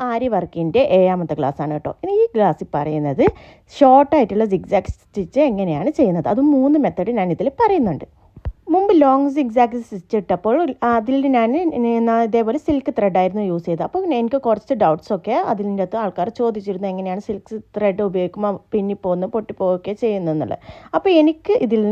ആരി വർക്കിന്റെ ഏഴാമത്തെ ക്ലാസ്സാണ് കേട്ടോ. ഇനി ഈ ക്ലാസ്സിൽ പറയുന്നത് ഷോർട്ടായിട്ടുള്ള സിഗ്സാക്ട് സ്റ്റിച്ച് എങ്ങനെയാണ് ചെയ്യുന്നത്? അതും മൂന്ന് മെത്തേഡ് ഞാൻ ഇതിൽ പറയുന്നുണ്ട്. മുമ്പ് ലോങ് സിഗ്സാക്ട് സ്റ്റിച്ച് ഇട്ടപ്പോൾ അതിൽ ഞാൻ ഇതേപോലെ സിൽക്ക് ത്രെഡായിരുന്നു യൂസ് ചെയ്തത്. അപ്പോൾ എനിക്ക് കുറച്ച് ഡൗട്ട്സ് ഒക്കെ അതിന്റെ അകത്ത് ആൾക്കാർ ചോദിച്ചിരുന്നു എങ്ങനെയാണ് സിൽക്ക് ത്രെഡ് ഉപയോഗിക്കുമ്പോൾ പിന്നിപ്പോകുന്നു പൊട്ടിപ്പോവുകയൊക്കെ ചെയ്യുന്നതെന്നുള്ളത് അപ്പോൾ എനിക്ക് ഇതിൽ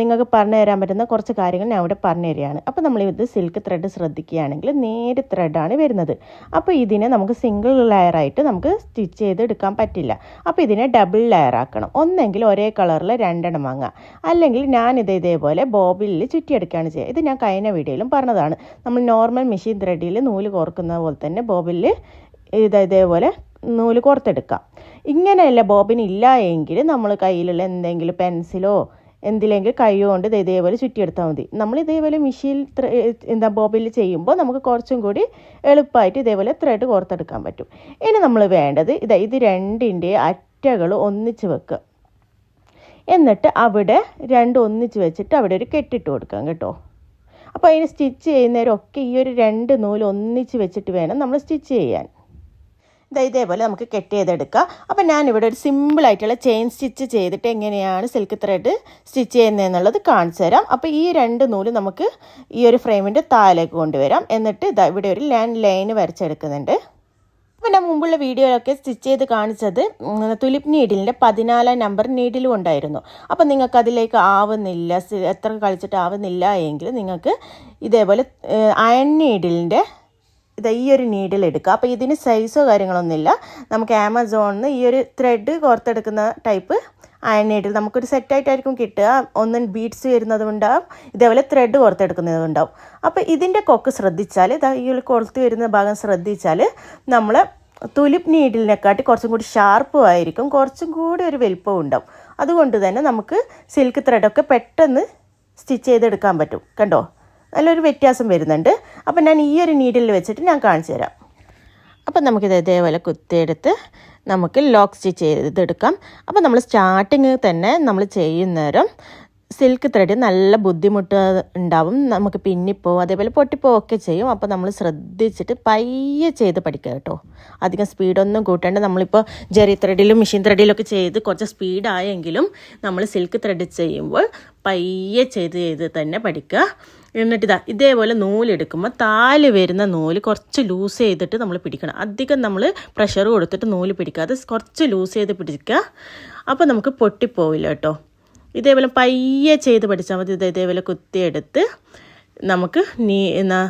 നിങ്ങൾക്ക് പറഞ്ഞു തരാൻ പറ്റുന്ന കുറച്ച് കാര്യങ്ങൾ ഞാൻ ഇവിടെ പറഞ്ഞു തരികയാണ്. അപ്പോൾ നമ്മൾ ഇത് സിൽക്ക് ത്രെഡ് ശ്രദ്ധിക്കുകയാണെങ്കിൽ നേര് ത്രെഡാണ് വരുന്നത്. അപ്പോൾ ഇതിനെ നമുക്ക് സിംഗിൾ ലെയറായിട്ട് നമുക്ക് സ്റ്റിച്ച് ചെയ്തെടുക്കാൻ പറ്റില്ല. അപ്പോൾ ഇതിനെ ഡബിൾ ലെയർ ആക്കണം. ഒന്നെങ്കിൽ ഒരേ കളറിൽ രണ്ടെണ്ണം വാങ്ങുക. അല്ലെങ്കിൽ ഞാനിത് ഇതേപോലെ ബോബിലിൽ ചുറ്റിയെടുക്കുകയാണ് ചെയ്യുക. ഇത് ഞാൻ കഴിഞ്ഞ വീഡിയോയിലും പറഞ്ഞതാണ്. നമ്മൾ നോർമൽ മെഷീൻ ത്രെഡിൽ നൂൽ കോർക്കുന്ന പോലെ തന്നെ ബോബിലിൽ ഇത് ഇതേപോലെ നൂൽ കോർത്തെടുക്കാം ഇങ്ങനെയല്ല ബോബിൻ ഇല്ല എങ്കിൽ നമ്മൾ കയ്യിലുള്ള എന്തെങ്കിലും പെൻസിലോ എന്തിലെങ്കിലും കൈ ഇത് ഇതേപോലെ ചുറ്റിയെടുത്താൽ മതി. നമ്മൾ ഇതേപോലെ മെഷീൻ എന്താ ബോബിൽ ചെയ്യുമ്പോൾ നമുക്ക് കുറച്ചും കൂടി എളുപ്പമായിട്ട് ഇതേപോലെ ത്രെഡ് കോർത്തെടുക്കാൻ പറ്റും. ഇനി നമ്മൾ വേണ്ടത് ഇതാ ഇത് രണ്ടിന്റെ അറ്റകൾ ഒന്നിച്ച് വെക്കുക. എന്നിട്ട് അവിടെ രണ്ടും ഒന്നിച്ച് വെച്ചിട്ട് അവിടെ ഒരു കെട്ടിട്ട് കൊടുക്കാം കേട്ടോ. അപ്പോൾ അതിന് സ്റ്റിച്ച് ചെയ്യുന്നവരൊക്കെ ഈ ഒരു രണ്ട് നൂൽ ഒന്നിച്ച് വെച്ചിട്ട് വേണം നമ്മൾ സ്റ്റിച്ച് ചെയ്യാൻ. ഇതാ ഇതേപോലെ നമുക്ക് കെട്ട് ചെയ്തെടുക്കാം അപ്പം ഞാനിവിടെ ഒരു സിമ്പിളായിട്ടുള്ള ചെയിൻ സ്റ്റിച്ച് ചെയ്തിട്ട് എങ്ങനെയാണ് സിൽക്ക് ത്രെഡ് സ്റ്റിച്ച് ചെയ്യുന്നതെന്നുള്ളത് കാണിച്ചു തരാം. അപ്പോൾ ഈ രണ്ട് നൂൽ നമുക്ക് ഈ ഒരു ഫ്രെയിമിന്റെ താലേക്ക് കൊണ്ടുവരാം. എന്നിട്ട് ഇതാ ഇവിടെ ഒരു ലാൻഡ് ലൈന് വരച്ചെടുക്കുന്നുണ്ട്. അപ്പോൾ എന്റെ മുമ്പുള്ള വീഡിയോയിലൊക്കെ സ്റ്റിച്ച് ചെയ്ത് കാണിച്ചത് തുലിപ് നീഡിലിന്റെ പതിനാലാം നമ്പർ നീഡിലും ഉണ്ടായിരുന്നു. അപ്പം നിങ്ങൾക്ക് അതിലേക്ക് ആവുന്നില്ല എത്ര കളിച്ചിട്ട് ആവുന്നില്ല എങ്കിൽ നിങ്ങൾക്ക് ഇതേപോലെ അയൺ നീഡിലിന്റെ ഇത് ഈ ഒരു നീഡിൽ എടുക്കുക അപ്പോൾ ഇതിന് സൈസോ കാര്യങ്ങളൊന്നുമില്ല. നമുക്ക് ആമസോണിൽ നിന്ന് ഈ ഒരു ത്രെഡ് കോർത്തെടുക്കുന്ന ടൈപ്പ് അയൺ നീഡിൽ നമുക്കൊരു സെറ്റായിട്ടായിരിക്കും കിട്ടുക. ഒന്നും ബീഡ്സ് വരുന്നതുണ്ടാവും. ഇതേപോലെ ത്രെഡ് കോർത്തെടുക്കുന്നതുണ്ടാവും. അപ്പോൾ ഇതിന്റെ കൊക്ക് ശ്രദ്ധിച്ചാൽ ഇതാ ഈ ഒരു കൊളുത്ത് വരുന്ന ഭാഗം ശ്രദ്ധിച്ചാൽ നമ്മൾ തുലിപ്പ് നീഡിലിനെക്കാട്ടി കുറച്ചും കൂടി ഷാർപ്പും ആയിരിക്കും. കുറച്ചും കൂടി ഒരു വലിപ്പവും ഉണ്ടാവും. അതുകൊണ്ട് തന്നെ നമുക്ക് സിൽക്ക് ത്രെഡൊക്കെ പെട്ടെന്ന് സ്റ്റിച്ച് ചെയ്തെടുക്കാൻ പറ്റും. കണ്ടോ? നല്ലൊരു വ്യത്യാസം വരുന്നുണ്ട്. അപ്പം ഞാൻ ഈ ഒരു നീഡിൽ വെച്ചിട്ട് ഞാൻ കാണിച്ചു തരാം അപ്പം നമുക്കിത് ഇതേപോലെ കുത്തിയെടുത്ത് നമുക്ക് ലോക്ക് സ്റ്റിച്ച് ചെയ്തെടുക്കാം. അപ്പം നമ്മൾ സ്റ്റാർട്ടിങ് തന്നെ നമ്മൾ ചെയ്യുന്നേരം സിൽക്ക് ത്രെഡ് നല്ല ബുദ്ധിമുട്ട് ഉണ്ടാവും. നമുക്ക് പിന്നിപ്പോവും അതേപോലെ പൊട്ടിപ്പോവൊക്കെ ചെയ്യും. അപ്പോൾ നമ്മൾ ശ്രദ്ധിച്ചിട്ട് പയ്യെ ചെയ്ത് പഠിക്കുക കേട്ടോ. അധികം സ്പീഡൊന്നും കൂട്ടേണ്ട. നമ്മളിപ്പോൾ ജെറി ത്രെഡിലും മെഷീൻ ത്രെഡിലൊക്കെ ചെയ്ത് കുറച്ച് സ്പീഡായെങ്കിലും നമ്മൾ സിൽക്ക് ത്രെഡ് ചെയ്യുമ്പോൾ പയ്യെ ചെയ്ത് ചെയ്ത് തന്നെ പഠിക്കുക. എന്നിട്ട് ഇതാ ഇതേപോലെ നൂലെടുക്കുമ്പോൾ താൽ വരുന്ന നൂൽ കുറച്ച് ലൂസ് ചെയ്തിട്ട് നമ്മൾ പിടിക്കണം. അധികം നമ്മൾ പ്രഷർ കൊടുത്തിട്ട് നൂൽ പിടിക്കാതെ കുറച്ച് ലൂസ് ചെയ്ത് പിടിക്കുക. അപ്പോൾ നമുക്ക് പൊട്ടിപ്പോവില്ല കേട്ടോ. ഇതേപോലെ പയ്യെ ചെയ്ത് പഠിച്ചാൽ മതി. ഇത് ഇതേപോലെ കുത്തിയെടുത്ത് നമുക്ക് നീ എന്നാ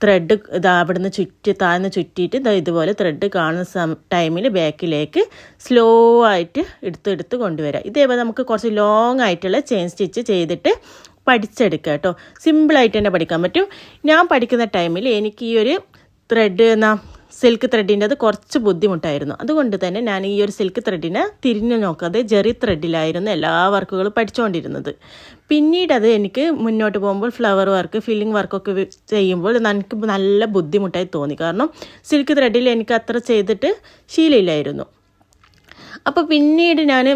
ത്രെഡ് ഇതാ അവിടുന്ന് ചുറ്റി താഴ്ന്ന് ചുറ്റിയിട്ട് ഇതാ ഇതുപോലെ ത്രെഡ് കാണുന്ന സം ടൈമിൽ ബാക്കിലേക്ക് സ്ലോ ആയിട്ട് എടുത്തെടുത്ത് കൊണ്ടുവരാം. ഇതേപോലെ നമുക്ക് കുറച്ച് ലോങ് ആയിട്ടുള്ള ചെയിൻ സ്റ്റിച്ച് ചെയ്തിട്ട് പഠിച്ചെടുക്കുക കേട്ടോ. സിമ്പിളായിട്ട് തന്നെ പഠിക്കാൻ പറ്റും. ഞാൻ പഠിക്കുന്ന ടൈമിൽ എനിക്ക് ഈ ഒരു ത്രെഡ് എന്ന സിൽക്ക് ത്രെഡിന്റെ അത് കുറച്ച് ബുദ്ധിമുട്ടായിരുന്നു. അതുകൊണ്ട് തന്നെ ഞാൻ ഈ ഒരു സിൽക്ക് ത്രെഡിനെ തിരിഞ്ഞു നോക്കാതെ ജെറി ത്രെഡിലായിരുന്നു എല്ലാ വർക്കുകളും പഠിച്ചുകൊണ്ടിരുന്നത് പിന്നീട് അത് എനിക്ക് മുന്നോട്ട് പോകുമ്പോൾ ഫ്ലവർ വർക്ക് ഫില്ലിംഗ് വർക്കൊക്കെ ചെയ്യുമ്പോൾ എനിക്ക് നല്ല ബുദ്ധിമുട്ടായി തോന്നി. കാരണം സിൽക്ക് ത്രെഡിൽ എനിക്ക് അത്ര ചെയ്തിട്ട് ശീലമില്ലായിരുന്നു. അപ്പോൾ പിന്നീട് ഞാൻ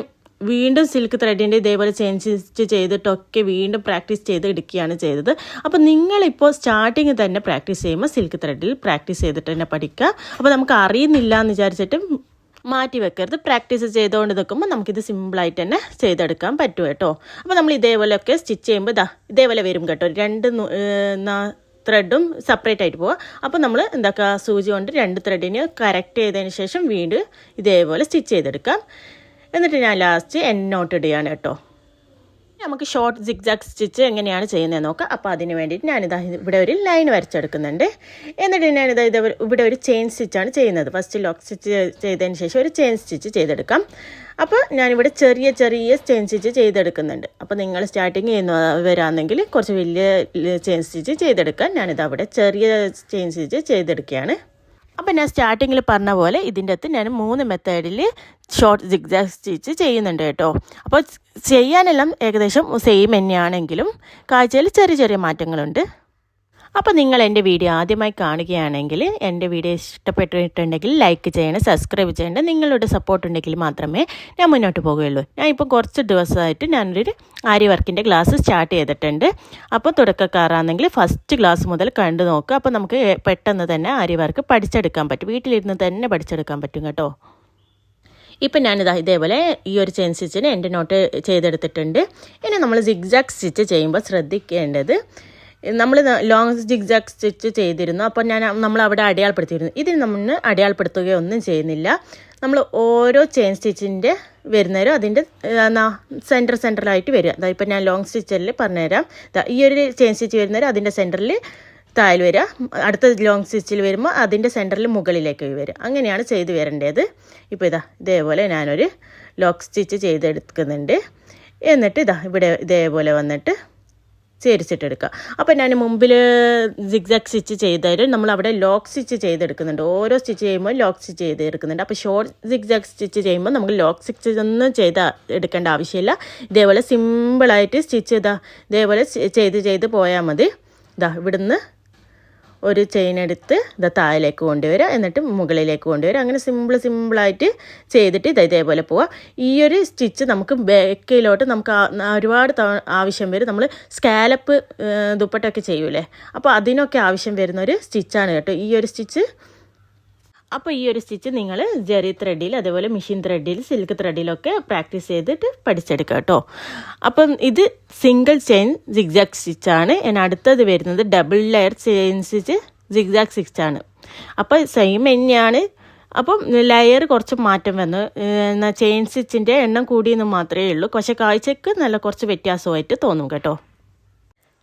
വീണ്ടും സിൽക്ക് ത്രെഡിന്റെ ഇതേപോലെ ചേഞ്ച് ചെയ്തിട്ടൊക്കെ വീണ്ടും പ്രാക്ടീസ് ചെയ്ത് എടുക്കുകയാണ് ചെയ്തത്. അപ്പോൾ നിങ്ങളിപ്പോൾ സ്റ്റാർട്ടിങ് തന്നെ പ്രാക്ടീസ് ചെയ്യുമ്പോൾ സിൽക്ക് ത്രെഡിൽ പ്രാക്ടീസ് ചെയ്തിട്ട് തന്നെ പഠിക്കുക. അപ്പോൾ നമുക്ക് അറിയുന്നില്ല എന്ന് വിചാരിച്ചിട്ട് മാറ്റി വെക്കരുത്. പ്രാക്ടീസ് ചെയ്തുകൊണ്ട് നിൽക്കുമ്പോൾ നമുക്കിത് സിമ്പിളായിട്ട് തന്നെ ചെയ്തെടുക്കാൻ പറ്റും കേട്ടോ. അപ്പോൾ നമ്മൾ ഇതേപോലെയൊക്കെ സ്റ്റിച്ച് ചെയ്യുമ്പോൾ ഇതാ ഇതേപോലെ വരും കേട്ടോ. രണ്ട് ത്രെഡും സെപ്പറേറ്റ് ആയിട്ട് പോവുക. അപ്പോൾ നമ്മൾ എന്താക്കുക സൂചി കൊണ്ട് രണ്ട് ത്രെഡിനെ കറക്റ്റ് ചെയ്തതിന് ശേഷം വീണ്ടും ഇതേപോലെ സ്റ്റിച്ച് ചെയ്തെടുക്കാം. എന്നിട്ട് ഞാൻ ലാസ്റ്റ് എൻ നോട്ട് ഇടുകയാണ് കേട്ടോ. നമുക്ക് ഷോർട്ട് സിഗ്സാഗ് സ്റ്റിച്ച് എങ്ങനെയാണ് ചെയ്യുന്നത് നോക്കാം. അപ്പോൾ അതിന് വേണ്ടിയിട്ട് ഞാനിതാ ഇവിടെ ഒരു ലൈൻ വരച്ചെടുക്കുന്നുണ്ട്. എന്നിട്ട് ഞാനിതാ ഇത് ഇവിടെ ഒരു ചെയിൻ സ്റ്റിച്ചാണ് ചെയ്യുന്നത്. ഫസ്റ്റ് ലോക്ക് സ്റ്റിച്ച് ചെയ്തതിന് ശേഷം ഒരു ചെയിൻ സ്റ്റിച്ച് ചെയ്തെടുക്കാം. അപ്പോൾ ഞാനിവിടെ ചെറിയ ചെറിയ ചെയിൻ സ്റ്റിച്ച് ചെയ്തെടുക്കുന്നുണ്ട്. അപ്പോൾ നിങ്ങൾ സ്റ്റാർട്ടിങ് ചെയ്യുന്നവരാണെങ്കിൽ കുറച്ച് വലിയ ചെയിൻ സ്റ്റിച്ച് ചെയ്തെടുക്കാൻ ഞാനിത് അവിടെ ചെറിയ ചെയിൻ സ്റ്റിച്ച് ചെയ്തെടുക്കുകയാണ്. അപ്പം ഞാൻ സ്റ്റാർട്ടിങ്ങിൽ പറഞ്ഞ പോലെ ഇതിന്റെ അകത്ത് ഞാൻ മൂന്ന് മെത്തേഡിൽ ഷോർട്ട് സിഗ്സാഗ് സ്റ്റിച്ച് ചെയ്യുന്നുണ്ട് കേട്ടോ. അപ്പോൾ ചെയ്യാനെല്ലാം ഏകദേശം സെയിം തന്നെയാണെങ്കിലും കാഴ്ചയിൽ ചെറിയ ചെറിയ മാറ്റങ്ങളുണ്ട്. അപ്പോൾ നിങ്ങൾ എന്റെ വീഡിയോ ആദ്യമായി കാണുകയാണെങ്കിൽ എന്റെ വീഡിയോ ഇഷ്ടപ്പെട്ടിട്ടുണ്ടെങ്കിൽ ലൈക്ക് ചെയ്യണം സബ്സ്ക്രൈബ് ചെയ്യേണ്ട നിങ്ങളുടെ സപ്പോർട്ട് ഉണ്ടെങ്കിൽ മാത്രമേ ഞാൻ മുന്നോട്ട് പോകുകയുള്ളൂ. ഞാൻ ഇപ്പോൾ കുറച്ച് ദിവസമായിട്ട് ഞാനൊരു ആരി വർക്കിന്റെ ക്ലാസ് സ്റ്റാർട്ട് ചെയ്തിട്ടുണ്ട്. അപ്പോൾ തുടക്കക്കാരാണെങ്കിൽ ഫസ്റ്റ് ക്ലാസ് മുതൽ കണ്ടു നോക്കുക അപ്പോൾ നമുക്ക് പെട്ടെന്ന് തന്നെ ആരി വർക്ക് പഠിച്ചെടുക്കാൻ പറ്റും. വീട്ടിലിരുന്ന് തന്നെ പഠിച്ചെടുക്കാൻ പറ്റും കേട്ടോ. ഇപ്പം ഞാനിത് ഇതേപോലെ ഈ ഒരു ചെയിൻ സ്റ്റിച്ചിന് എന്റെ നോട്ട് ചെയ്തെടുത്തിട്ടുണ്ട്. ഇനി നമ്മൾ സിഗ്സാക്ട് സ്റ്റിച്ച് ചെയ്യുമ്പോൾ ശ്രദ്ധിക്കേണ്ടത് നമ്മൾ ലോങ് ജിഗ്ജാഗ് സ്റ്റിച്ച് ചെയ്തിരുന്നു. അപ്പോൾ ഞാൻ നമ്മൾ അവിടെ അടയാളപ്പെടുത്തിയിരുന്നു. ഇതിന് നമ്മൾ അടയാളപ്പെടുത്തുകയൊന്നും ചെയ്യുന്നില്ല. നമ്മൾ ഓരോ ചെയിൻ സ്റ്റിച്ചിന്റെ വരുന്നവരും അതിന്റെ സെന്റർ സെന്ററിലായിട്ട് വരിക. അതായത് ഇപ്പം ഞാൻ ലോങ് സ്റ്റിച്ചിൽ പറഞ്ഞുതരാം. ഈ ഒരു ചെയിൻ സ്റ്റിച്ച് വരുന്നവരും അതിന്റെ സെന്ററിൽ താഴെ വരിക. അടുത്ത ലോങ് സ്റ്റിച്ചിൽ വരുമ്പോൾ അതിന്റെ സെന്ററിൽ മുകളിലേക്ക് വരും അങ്ങനെയാണ് ചെയ്ത് വരേണ്ടത്. ഇപ്പോൾ ഇതാ ഇതേപോലെ ഞാനൊരു ലോക്ക് സ്റ്റിച്ച് ചെയ്തെടുക്കുന്നുണ്ട്. എന്നിട്ട് ഇതാ ഇവിടെ ഇതേപോലെ വന്നിട്ട് ചേരിച്ചിട്ടെടുക്കുക. അപ്പോൾ ഞാൻ മുമ്പിൽ ജിഗ്സാക് സ്റ്റിച്ച് ചെയ്താലും നമ്മൾ അവിടെ ലോക്ക് സ്റ്റിച്ച് ചെയ്തെടുക്കുന്നുണ്ട്. ഓരോ സ്റ്റിച്ച് ചെയ്യുമ്പോൾ ലോക്ക് സ്റ്റിച്ച് ചെയ്തെടുക്കുന്നുണ്ട്. അപ്പോൾ ഷോർട്ട് ജിഗ്സാക് സ്റ്റിച്ച് ചെയ്യുമ്പോൾ നമുക്ക് ലോക്ക് സ്റ്റിച്ച് ഒന്നും ചെയ്ത് എടുക്കേണ്ട ആവശ്യമില്ല. ഇതേപോലെ സിമ്പിളായിട്ട് സ്റ്റിച്ച് ചെയ്താൽ ഇതേപോലെ ചെയ്ത് ചെയ്ത് പോയാൽ മതി. ഇതാ ഇവിടുന്ന് ഒരു ചെയിൻ എടുത്ത് ഇത് താഴേക്ക് കൊണ്ടുവരിക. എന്നിട്ട് മുകളിലേക്ക് കൊണ്ടുവരിക. അങ്ങനെ സിമ്പിൾ സിമ്പിളായിട്ട് ചെയ്തിട്ട് ഇത് ഇതേപോലെ പോവാം ഈ ഒരു സ്റ്റിച്ച് നമുക്ക് ബേക്കിലോട്ട് നമുക്ക് ഒരുപാട് ആവശ്യം വരും. നമ്മൾ സ്കാലപ്പ് ദുപ്പട്ടൊക്കെ ചെയ്യൂലേ? അപ്പോൾ അതിനൊക്കെ ആവശ്യം വരുന്ന ഒരു സ്റ്റിച്ചാണ് കേട്ടോ. ഈ ഒരു സ്റ്റിച്ച് അപ്പോൾ ഈ ഒരു സ്റ്റിച്ച് നിങ്ങൾ ജെറി ത്രെഡിൽ അതേപോലെ മെഷീൻ ത്രെഡിൽ സിൽക്ക് ത്രെഡിലൊക്കെ പ്രാക്ടീസ് ചെയ്തിട്ട് പഠിച്ചെടുക്കുക കേട്ടോ. അപ്പം ഇത് സിംഗിൾ ചെയിൻ സിഗ്സാക് സ്റ്റിച്ചാണ് ഞാൻ അടുത്തത് വരുന്നത് double layer chain stitch zigzag സ്റ്റിച്ചാണ് അപ്പോൾ സെയിം തന്നെയാണ്. അപ്പം ലെയർ കുറച്ച് മാറ്റം വന്നു. എന്നാൽ ചെയിൻ സ്റ്റിച്ചിന്റെ എണ്ണം കൂടിയെന്ന് മാത്രമേ ഉള്ളൂ. പക്ഷേ കാഴ്ചക്ക് നല്ല കുറച്ച് വ്യത്യാസമായിട്ട് തോന്നും കേട്ടോ.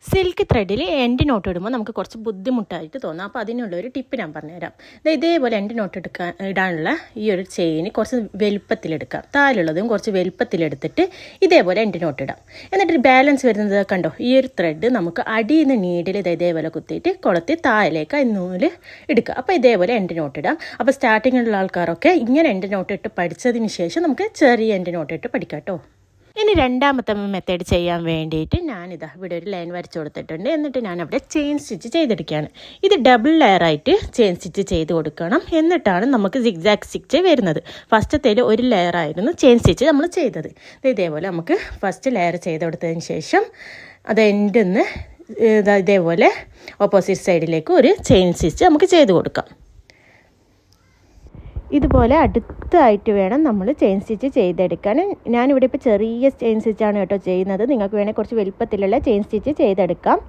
സിൽക്ക് ത്രെഡിൽ എൻഡ് നോട്ട് ഇടുമ്പോൾ നമുക്ക് കുറച്ച് ബുദ്ധിമുട്ടായിട്ട് തോന്നാം. അപ്പോൾ അതിനുള്ള ഒരു ടിപ്പ് ഞാൻ പറഞ്ഞുതരാം. ഇതേപോലെ എൻഡ് നോട്ട് എടുക്കാൻ ഇടാനുള്ള ഈ ഒരു ചെയിന് കുറച്ച് വലുപ്പത്തിലെടുക്കാം. താലുള്ളതും കുറച്ച് വലുപ്പത്തിലെടുത്തിട്ട് ഇതേപോലെ എൻഡ് നോട്ട് ഇടാം. എന്നിട്ട് ബാലൻസ് വരുന്നത് കണ്ടോ? ഈ ഒരു ത്രെഡ് നമുക്ക് അടിയിൽ നിന്ന് നീഡിൽ ഇത് ഇതേപോലെ കുത്തിയിട്ട് കൊളത്തി താഴേക്ക് നൂൽ എടുക്കുക അപ്പോൾ ഇതേപോലെ എൻഡ് നോട്ട് ഇടാം. അപ്പോൾ സ്റ്റാർട്ടിങ്ങിലുള്ള ആൾക്കാരൊക്കെ ഇങ്ങനെ എൻഡ് നോട്ട് ഇട്ട് പഠിച്ചതിന് ശേഷം നമുക്ക് ചെറിയ എൻഡ് നോട്ട് ഇട്ട് പഠിക്കാം കേട്ടോ. ഇനി രണ്ടാമത്തെ മെത്തേഡ് ചെയ്യാൻ വേണ്ടിയിട്ട് ഞാനിതാ ഇവിടെ ഒരു ലൈൻ വരച്ചു കൊടുത്തിട്ടുണ്ട്. എന്നിട്ട് ഞാൻ അവിടെ ചെയിൻ സ്റ്റിച്ച് ചെയ്തെടുക്കുകയാണ്. ഇത് ഡബിൾ ലെയറായിട്ട് ചെയിൻ സ്റ്റിച്ച് ചെയ്ത് കൊടുക്കണം. എന്നിട്ടാണ് നമുക്ക് സിഗ്സാക്ട് സ്റ്റിച്ച് വരുന്നത്. ഫസ്റ്റത്തേൽ ഒരു ലെയർ ആയിരുന്നു ചെയിൻ സ്റ്റിച്ച് നമ്മൾ ചെയ്തത്. ഇതേപോലെ നമുക്ക് ഫസ്റ്റ് ലെയർ ചെയ്ത് കൊടുത്തതിന് ശേഷം അത് നിന്ന് ഇതേപോലെ ഓപ്പോസിറ്റ് സൈഡിലേക്ക് ഒരു ചെയിൻ സ്റ്റിച്ച് നമുക്ക് ചെയ്ത് കൊടുക്കാം. ഇതുപോലെ അടുത്തായിട്ട് വേണം നമ്മൾ ചെയിൻ സ്റ്റിച്ച് ചെയ്തെടുക്കാൻ. ഞാനിവിടെ ഇപ്പോൾ ചെറിയ ചെയിൻ സ്റ്റിച്ചാണ് കേട്ടോ ചെയ്യുന്നത്. നിങ്ങൾക്ക് വേണേൽ കുറച്ച് വലുപ്പത്തിലുള്ള ചെയിൻ സ്റ്റിച്ച് ചെയ്തെടുക്കാം.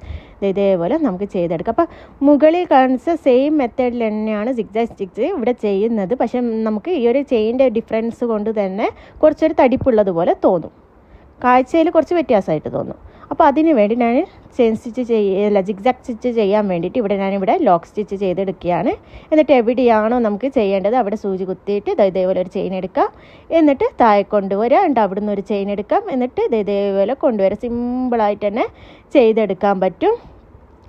ഇതേപോലെ നമുക്ക് ചെയ്തെടുക്കാം. അപ്പോൾ മുകളിൽ കാണിച്ച സെയിം മെത്തേഡിൽ തന്നെയാണ് സിക്സാ സ്റ്റിച്ച് ഇവിടെ ചെയ്യുന്നത്. പക്ഷേ നമുക്ക് ഈ ഒരു ചെയിന്റെ ഡിഫറൻസ് കൊണ്ട് തന്നെ കുറച്ചൊരു തടിപ്പുള്ളതുപോലെ തോന്നും. കാഴ്ചയിൽ കുറച്ച് വ്യത്യാസമായിട്ട് തോന്നും. അപ്പോൾ അതിന് വേണ്ടി ഞാൻ ചെയിൻ സ്റ്റിച്ച് ചെയ്യല്ല ജിഗ്സാക് സ്റ്റിച്ച് ചെയ്യാൻ വേണ്ടിയിട്ട് ഇവിടെ ഞാനിവിടെ ലോക്ക് സ്റ്റിച്ച് ചെയ്തെടുക്കുകയാണ്. എന്നിട്ട് എവിടെയാണോ നമുക്ക് ചെയ്യേണ്ടത് അവിടെ സൂചി കുത്തിയിട്ട് ഇതേപോലെ ഒരു ചെയിൻ എടുക്കാം. എന്നിട്ട് താഴെ കൊണ്ടുവരിക എന്നിട്ട് അവിടെ നിന്ന് ഒരു ചെയിൻ എടുക്കാം. എന്നിട്ട് ഇതേപോലെ കൊണ്ടുവരാം. സിമ്പിളായിട്ട് തന്നെ ചെയ്തെടുക്കാൻ പറ്റും.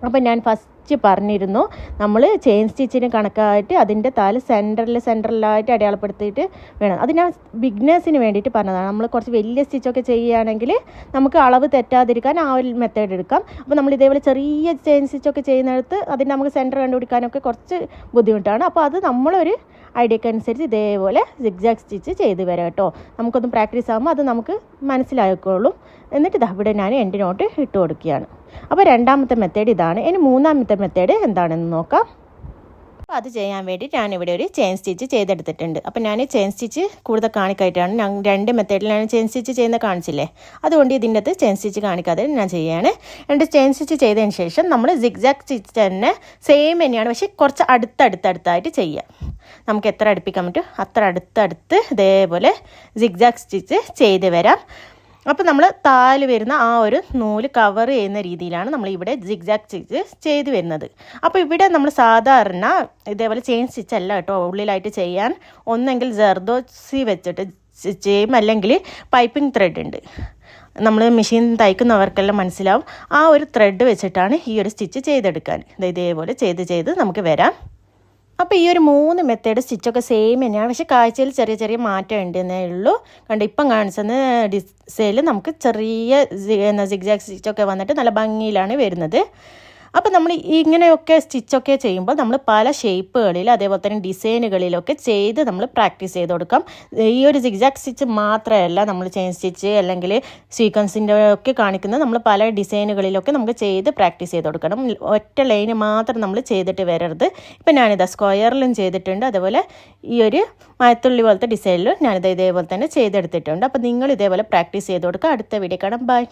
അപ്പോൾ ഞാൻ ഫസ്റ്റ് പറഞ്ഞിരുന്നു നമ്മൾ ചെയിൻ സ്റ്റിച്ചിന് കണക്കായിട്ട് അതിന്റെ തല സെന്ററിൽ സെന്ററിലായിട്ട് അടയാളപ്പെടുത്തിയിട്ട് വേണം. അത് ഞാൻ ബിഗ്നേഴ്സിന് വേണ്ടിയിട്ട് പറഞ്ഞതാണ്. നമ്മൾ കുറച്ച് വലിയ സ്റ്റിച്ചൊക്കെ ചെയ്യുകയാണെങ്കിൽ നമുക്ക് അളവ് തെറ്റാതിരിക്കാൻ ആ ഒരു മെത്തേഡ് എടുക്കാം. അപ്പോൾ നമ്മൾ ഇതേപോലെ ചെറിയ ചെയിൻ സ്റ്റിച്ചൊക്കെ ചെയ്യുന്നിടത്ത് അതിന്റെ നമുക്ക് സെന്റർ കണ്ടുപിടിക്കാനൊക്കെ കുറച്ച് ബുദ്ധിമുട്ടാണ്. അപ്പോൾ അത് നമ്മളൊരു ഐഡിയക്ക് അനുസരിച്ച് ഇതേപോലെ സിഗ്സാക് സ്റ്റിച്ച് ചെയ്ത് വരാം കേട്ടോ. നമുക്കൊന്ന് പ്രാക്ടീസ് ആകുമ്പോൾ അത് നമുക്ക് മനസ്സിലായിക്കോളും. എന്നിട്ട് ഇതാ ഇവിടെ ഞാൻ എന്റെ നോട്ട് ഇട്ട് കൊടുക്കുകയാണ്. അപ്പോൾ രണ്ടാമത്തെ മെത്തേഡ് ഇതാണ്. ഇനി മൂന്നാമത്തെ മെത്തേഡ് എന്താണെന്ന് നോക്കാം. അപ്പോൾ അത് ചെയ്യാൻ വേണ്ടി ഞാനിവിടെ ഒരു ചെയിൻ സ്റ്റിച്ച് ചെയ്തെടുത്തിട്ടുണ്ട്. അപ്പോൾ ഞാൻ ചെയിൻ സ്റ്റിച്ച് കൂടുതൽ കാണിക്കായിട്ടാണ്. ഞാൻ രണ്ട് മെത്തേഡിലാണ് ചെയിൻ സ്റ്റിച്ച് ചെയ്യുന്നത് കാണിച്ചില്ലേ? അതുകൊണ്ട് ഇതിന്റെ അകത്ത് ചെയിൻ സ്റ്റിച്ച് കാണിക്കാതെ ഞാൻ ചെയ്യുകയാണ് രണ്ട് ചെയിൻ സ്റ്റിച്ച് ചെയ്തതിന് ശേഷം നമ്മൾ സിഗ്സാക് സ്റ്റിച്ച് തന്നെ സെയിം തന്നെയാണ്. പക്ഷേ കുറച്ച് അടുത്തടുത്തടുത്തായിട്ട് ചെയ്യുക നമുക്ക് എത്ര അടുപ്പിക്കാൻ പറ്റും? അത്ര അടുത്തടുത്ത് ഇതേപോലെ സിഗ്സാക് സ്റ്റിച്ച് ചെയ്ത് വരാം. അപ്പോൾ നമ്മൾ താൽ വരുന്ന ആ ഒരു നൂൽ കവർ ചെയ്യുന്ന രീതിയിലാണ് നമ്മൾ ഇവിടെ ജിഗ്സാക് സ്റ്റിച്ച് ചെയ്ത് വരുന്നത്. അപ്പോൾ ഇവിടെ നമ്മൾ സാധാരണ ഇതേപോലെ ചെയിൻ സ്റ്റിച്ച് അല്ല കേട്ടോ ഉള്ളിലായിട്ട് ചെയ്യാൻ. ഒന്നെങ്കിൽ ജർദോസി വെച്ചിട്ട് ചെയ്യും. അല്ലെങ്കിൽ പൈപ്പിംഗ് ത്രെഡ് ഉണ്ട്. നമ്മൾ മെഷീൻ തയ്ക്കുന്നവർക്കെല്ലാം മനസ്സിലാവും. ആ ഒരു ത്രെഡ് വെച്ചിട്ടാണ് ഈ ഒരു സ്റ്റിച്ച് ചെയ്തെടുക്കാൻ. ഇതേപോലെ ചെയ്ത് ചെയ്ത് നമുക്ക് വരാം. അപ്പോൾ ഈ ഒരു മൂന്ന് മെത്തേഡ് സ്റ്റിച്ചൊക്കെ സെയിം തന്നെയാണ്. പക്ഷേ കാഴ്ചയിൽ ചെറിയ ചെറിയ മാറ്റം ഉണ്ടെന്നേ ഉള്ളൂ. കണ്ട് ഇപ്പം കാണിച്ചെന്ന് ഡിസൈനിൽ നമുക്ക് ചെറിയ സിഗ്ജാക് സ്റ്റിച്ചൊക്കെ വന്നിട്ട് നല്ല ഭംഗിയിലാണ് വരുന്നത്. അപ്പോൾ നമ്മൾ ഇങ്ങനെയൊക്കെ സ്റ്റിച്ചൊക്കെ ചെയ്യുമ്പോൾ നമ്മൾ പല ഷേപ്പുകളിൽ അതേപോലെ തന്നെ ഡിസൈനുകളിലൊക്കെ ചെയ്ത് നമ്മൾ പ്രാക്ടീസ് ചെയ്ത് കൊടുക്കാം. ഈ ഒരു സിഗ്സാക്ട് സ്റ്റിച്ച് മാത്രമല്ല നമ്മൾ ചെയിൻ സ്റ്റിച്ച് അല്ലെങ്കിൽ സീക്വൻസിന്റെ ഒക്കെ കാണിക്കുന്നത് നമ്മൾ പല ഡിസൈനുകളിലൊക്കെ നമുക്ക് ചെയ്ത് പ്രാക്ടീസ് ചെയ്ത് കൊടുക്കണം. ഒറ്റ ലൈന് മാത്രം നമ്മൾ ചെയ്തിട്ട് വരരുത്. ഇപ്പം ഞാനിതാ സ്ക്വയറിലും ചെയ്തിട്ടുണ്ട്. അതുപോലെ ഈ ഒരു മയത്തുള്ളി പോലത്തെ ഡിസൈനിലും ഞാനിത് ഇതേപോലെ തന്നെ ചെയ്തെടുത്തിട്ടുണ്ട്. അപ്പോൾ നിങ്ങൾ ഇതേപോലെ പ്രാക്ടീസ് ചെയ്ത് കൊടുക്കുക. അടുത്ത വീഡിയോ കാണാം. ബൈ.